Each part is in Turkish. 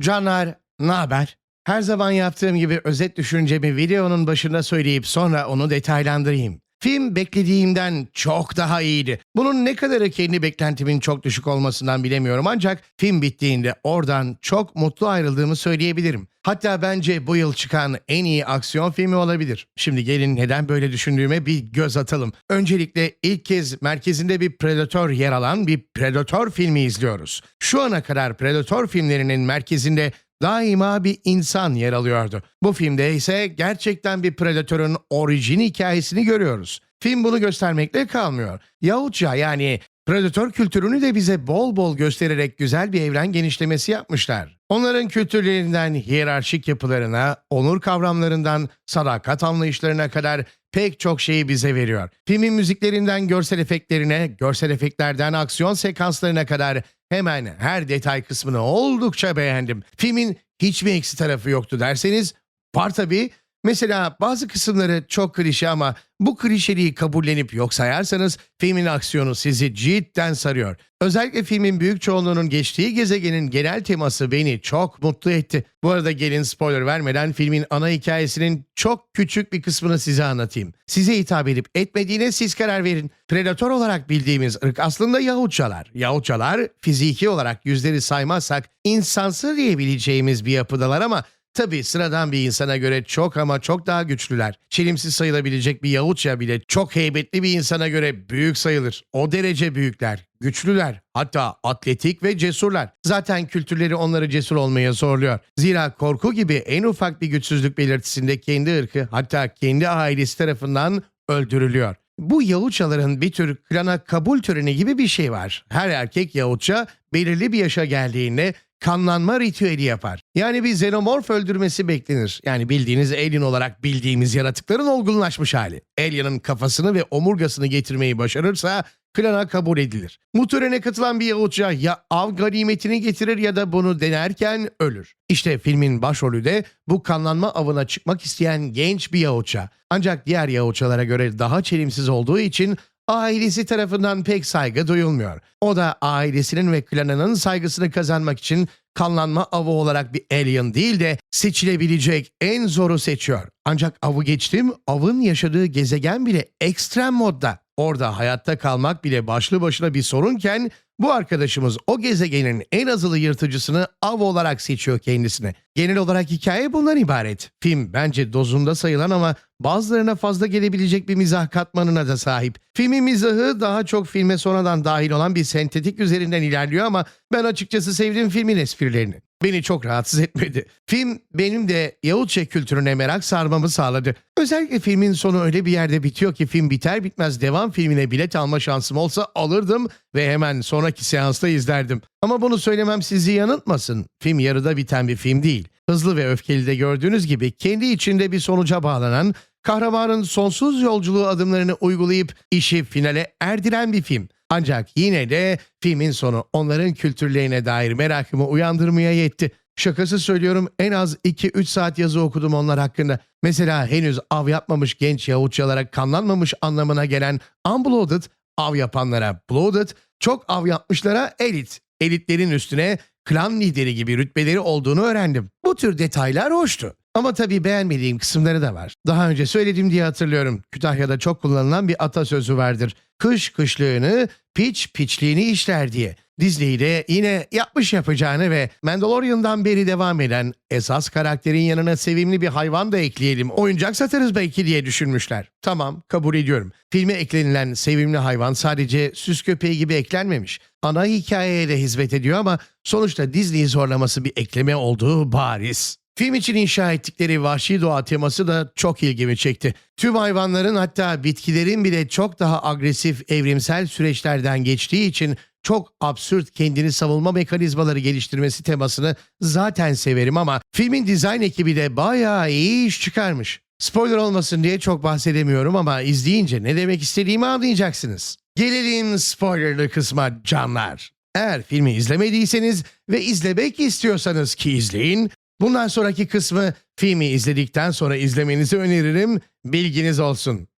Canlar, ne haber? Her zaman yaptığım gibi özet düşüncemi videonun başında söyleyip sonra onu detaylandırayım. Film beklediğimden çok daha iyiydi. Bunun ne kadarı kendi beklentimin çok düşük olmasından bilemiyorum ancak film bittiğinde oradan çok mutlu ayrıldığımı söyleyebilirim. Hatta bence bu yıl çıkan en iyi aksiyon filmi olabilir. Şimdi gelin neden böyle düşündüğüme bir göz atalım. Öncelikle ilk kez merkezinde bir Predator yer alan bir Predator filmi izliyoruz. Şu ana kadar Predator filmlerinin merkezinde daima bir insan yer alıyordu. Bu filmde ise gerçekten bir Predator'un orijin hikayesini görüyoruz. Film bunu göstermekle kalmıyor. Yahutça yani Predator kültürünü de bize bol bol göstererek güzel bir evren genişlemesi yapmışlar. Onların kültürlerinden hiyerarşik yapılarına, onur kavramlarından sadakat anlayışlarına kadar pek çok şeyi bize veriyor. Filmin müziklerinden görsel efektlerine, görsel efektlerden aksiyon sekanslarına kadar hemen her detay kısmını oldukça beğendim. Filmin hiç mi eksi tarafı yoktu derseniz var tabii. Mesela bazı kısımları çok klişe ama bu klişeliği kabullenip yok sayarsanız filmin aksiyonu sizi cidden sarıyor. Özellikle filmin büyük çoğunluğunun geçtiği gezegenin genel teması beni çok mutlu etti. Bu arada gelin spoiler vermeden filmin ana hikayesinin çok küçük bir kısmını size anlatayım. Size hitap edip etmediğine siz karar verin. Predator olarak bildiğimiz ırk aslında Yahutçalar. Yahutçalar fiziki olarak yüzleri saymazsak insansı diyebileceğimiz bir yapıdalar ama Tabii sıradan bir insana göre çok ama çok daha güçlüler. Çelimsiz sayılabilecek bir Yahutça bile çok heybetli bir insana göre büyük sayılır. O derece büyükler, güçlüler, hatta atletik ve cesurlar. Zaten kültürleri onları cesur olmaya zorluyor. Zira korku gibi en ufak bir güçsüzlük belirtisinde kendi ırkı hatta kendi ailesi tarafından öldürülüyor. Bu Yahutçaların bir tür klana kabul töreni gibi bir şey var. Her erkek Yahutça belirli bir yaşa geldiğinde kanlanma ritüeli yapar. Yani bir xenomorf öldürmesi beklenir. Yani bildiğiniz alien olarak bildiğimiz yaratıkların olgunlaşmış hali. Alien'ın kafasını ve omurgasını getirmeyi başarırsa klana kabul edilir. Bu törene katılan bir Yahutça ya av ganimetini getirir ya da bunu denerken ölür. İşte filmin başrolü de bu kanlanma avına çıkmak isteyen genç bir Yahutça. Ancak diğer Yahutçalara göre daha çelimsiz olduğu için ailesi tarafından pek saygı duyulmuyor. O da ailesinin ve klanının saygısını kazanmak için kanlanma avı olarak bir alien değil de seçilebilecek en zoru seçiyor. Ancak avı geçtim, avın yaşadığı gezegen bile ekstrem modda. Orada hayatta kalmak bile başlı başına bir sorunken bu arkadaşımız o gezegenin en azılı yırtıcısını av olarak seçiyor kendisine. Genel olarak hikaye bundan ibaret. Film bence dozunda sayılan ama bazılarına fazla gelebilecek bir mizah katmanına da sahip. Filmin mizahı daha çok filme sonradan dahil olan bir sentetik üzerinden ilerliyor ama ben açıkçası sevdim filmin esprilerini. Beni çok rahatsız etmedi. Film benim de Yahutça kültürüne merak sarmamı sağladı. Özellikle filmin sonu öyle bir yerde bitiyor ki film biter bitmez devam filmine bilet alma şansım olsa alırdım ve hemen sonraki seansta izlerdim. Ama bunu söylemem sizi yanıltmasın. Film yarıda biten bir film değil. Hızlı ve öfkeli de gördüğünüz gibi kendi içinde bir sonuca bağlanan, kahramanın sonsuz yolculuğu adımlarını uygulayıp işi finale erdiren bir film. Ancak yine de filmin sonu onların kültürlerine dair merakımı uyandırmaya yetti. Şakası söylüyorum en az 2-3 saat yazı okudum onlar hakkında. Mesela henüz av yapmamış genç Yahutçalara kanlanmamış anlamına gelen unblooded, av yapanlara blooded, çok av yapmışlara elit. Elitlerin üstüne klan lideri gibi rütbeleri olduğunu öğrendim. Bu tür detaylar hoştu. Ama tabii beğenmediğim kısımları da var. Daha önce söyledim diye hatırlıyorum. Kütahya'da çok kullanılan bir atasözü vardır. Kış kışlığını, piç piçliğini işler diye. Disney de yine yapmış yapacağını ve Mandalorian'dan beri devam eden esas karakterin yanına sevimli bir hayvan da ekleyelim. Oyuncak satarız belki diye düşünmüşler. Tamam kabul ediyorum. Filme eklenilen sevimli hayvan sadece süs köpeği gibi eklenmemiş. Ana hikayeye de hizmet ediyor ama sonuçta Disney zorlaması bir ekleme olduğu bariz. Film için inşa ettikleri vahşi doğa teması da çok ilgimi çekti. Tüm hayvanların hatta bitkilerin bile çok daha agresif evrimsel süreçlerden geçtiği için çok absürt kendini savunma mekanizmaları geliştirmesi temasını zaten severim ama filmin dizayn ekibi de bayağı iyi iş çıkarmış. Spoiler olmasın diye çok bahsedemiyorum ama izleyince ne demek istediğimi anlayacaksınız. Gelelim spoilerlı kısma canlar. Eğer filmi izlemediyseniz ve izlemek istiyorsanız ki izleyin, Bundan sonraki kısmı filmi izledikten sonra izlemenizi öneririm. Bilginiz olsun.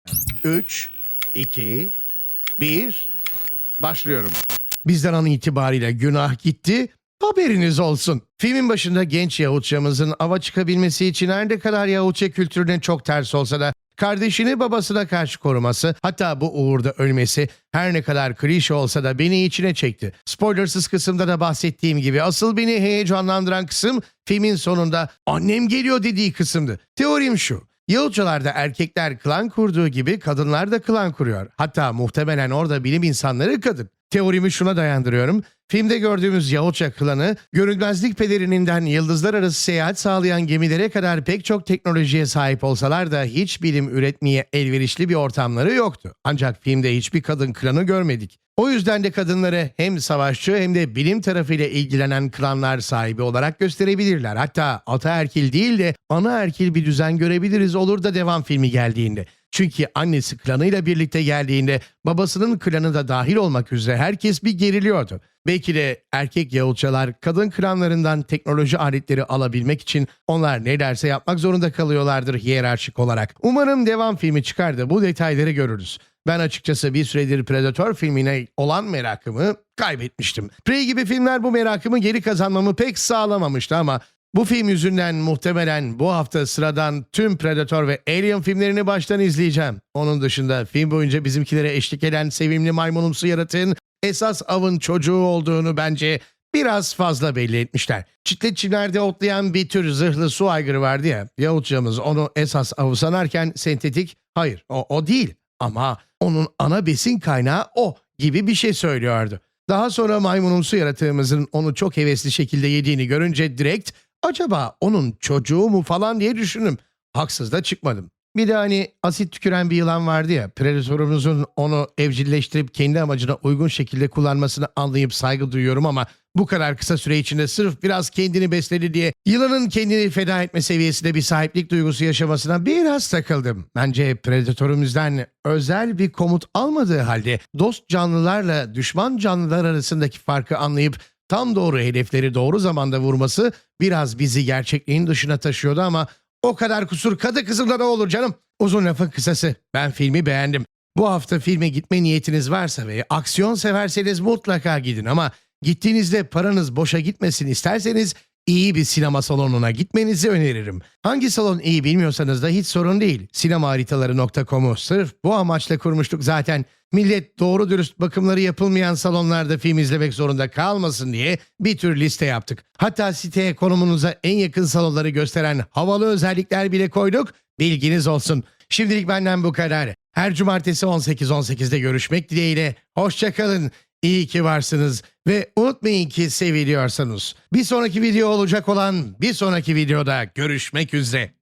3, 2, 1, başlıyorum. Bizden an itibariyle günah gitti. Haberiniz olsun. Filmin başında genç Yahutçamızın ava çıkabilmesi için her ne kadar Yahutça kültürüne çok ters olsa da kardeşini babasına karşı koruması hatta bu uğurda ölmesi her ne kadar klişe olsa da beni içine çekti. Spoilersız kısımda da bahsettiğim gibi asıl beni heyecanlandıran kısım filmin sonunda annem geliyor dediği kısımdı. Teorim şu. Yahutçalarda erkekler klan kurduğu gibi kadınlar da klan kuruyor. Hatta muhtemelen orada bilim insanları kadın. Teorimi şuna dayandırıyorum. Filmde gördüğümüz Yahutça klanı, görünmezlik pelerininden yıldızlar arası seyahat sağlayan gemilere kadar pek çok teknolojiye sahip olsalar da hiç bilim üretmeye elverişli bir ortamları yoktu. Ancak filmde hiçbir kadın klanı görmedik. O yüzden de kadınları hem savaşçı hem de bilim tarafıyla ilgilenen klanlar sahibi olarak gösterebilirler. Hatta ataerkil değil de anaerkil bir düzen görebiliriz olur da devam filmi geldiğinde. Çünkü annesi klanıyla birlikte geldiğinde babasının klanı da dahil olmak üzere herkes bir geriliyordu. Belki de erkek Yahutçalar kadın klanlarından teknoloji aletleri alabilmek için onlar ne derse yapmak zorunda kalıyorlardır hiyerarşik olarak. Umarım devam filmi çıkar da bu detayları görürüz. Ben açıkçası bir süredir Predator filmine olan merakımı kaybetmiştim. Prey gibi filmler bu merakımı geri kazanmamı pek sağlamamıştı ama bu film yüzünden muhtemelen bu hafta sıradan tüm Predator ve Alien filmlerini baştan izleyeceğim. Onun dışında film boyunca bizimkilere eşlik eden sevimli maymunumsu yaratığın esas avın çocuğu olduğunu bence biraz fazla belli etmişler. Çitletçilerde otlayan bir tür zırhlı su aygırı vardı ya. Yahutçamız onu esas avı sanarken sentetik hayır o, o değil ama onun ana besin kaynağı o gibi bir şey söylüyordu. Daha sonra maymunumsu yaratığımızın onu çok hevesli şekilde yediğini görünce direkt acaba onun çocuğu mu falan diye düşündüm. Haksız da çıkmadım. Bir de hani asit tüküren bir yılan vardı ya, predatörümüzün onu evcilleştirip kendi amacına uygun şekilde kullanmasını anlayıp saygı duyuyorum ama bu kadar kısa süre içinde sırf biraz kendini besledi diye yılanın kendini feda etme seviyesinde bir sahiplik duygusu yaşamasına biraz takıldım. Bence predatörümüzden özel bir komut almadığı halde dost canlılarla düşman canlılar arasındaki farkı anlayıp tam doğru hedefleri doğru zamanda vurması biraz bizi gerçekliğin dışına taşıyordu ama o kadar kusur kadı kızımda da olur canım. Uzun lafın kısası ben filmi beğendim. Bu hafta filme gitme niyetiniz varsa ve aksiyon severseniz mutlaka gidin ama gittiğinizde paranız boşa gitmesin isterseniz iyi bir sinema salonuna gitmenizi öneririm. Hangi salon iyi bilmiyorsanız da hiç sorun değil. Sinemaharitaları.com'u sırf bu amaçla kurmuştuk zaten. Millet doğru dürüst bakımları yapılmayan salonlarda film izlemek zorunda kalmasın diye bir tür liste yaptık. Hatta siteye konumunuza en yakın salonları gösteren havalı özellikler bile koyduk. Bilginiz olsun. Şimdilik benden bu kadar. Her cumartesi 18.18'de görüşmek dileğiyle. Hoşçakalın. İyi ki varsınız ve unutmayın ki seviliyorsanız. Bir sonraki video olacak olan bir sonraki videoda görüşmek üzere.